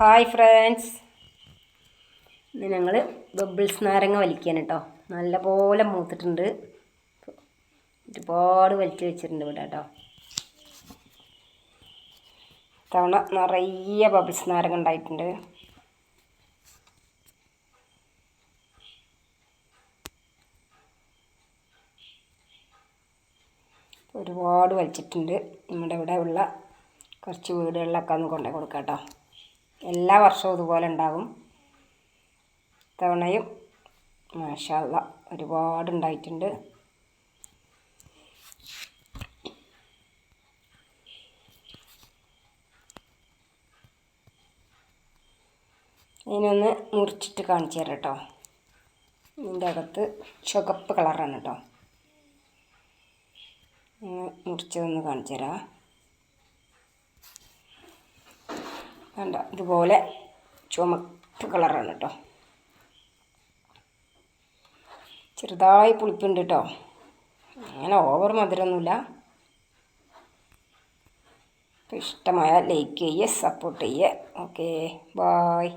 Hi friends ഇന്ന് ഞങ്ങൾ bubbles നാരങ്ങ വലിക്കാൻ കേട്ടോ നല്ലപോലെ മൂത്തിട്ടുണ്ട്. ഒരുപാട് വലിച്ചു വെച്ചിട്ടുണ്ട് ഇവിടെ കേട്ടോ തവണ നിറയെ ബബിൾസ് നാരങ്ങ ഉണ്ടായിട്ടുണ്ട്. ഒരുപാട് വലിച്ചിട്ടുണ്ട്. നമ്മുടെ ഇവിടെ ഉള്ള കുറച്ച് വീടുകളിലൊക്കെ ഒന്ന് കൊണ്ടുപോയി കൊടുക്കാം കേട്ടോ എല്ലാ വർഷവും ഇതുപോലെ ഉണ്ടാകും. തവണയും മാഷല്ല ഒരുപാട് ഉണ്ടായിട്ടുണ്ട്. ഇതിനൊന്ന് മുറിച്ചിട്ട് കാണിച്ചു തരാം കേട്ടോ. ഇതിന്റെ അകത്ത് ചുവപ്പ് കളറാണ് കേട്ടോ. മുറിച്ചതൊന്ന് കാണിച്ചു തരാം. കണ്ട ഇതുപോലെ ചുമപ്പ് കളറാണ് കേട്ടോ ചെറുതായി പുളിപ്പുണ്ട് കേട്ടോ അങ്ങനെ ഓവർ മധുരമൊന്നുമില്ല. ഇഷ്ടമായ ലൈക്ക് ചെയ്യുക സപ്പോർട്ട് ചെയ്യുക ഓക്കേ ബായ്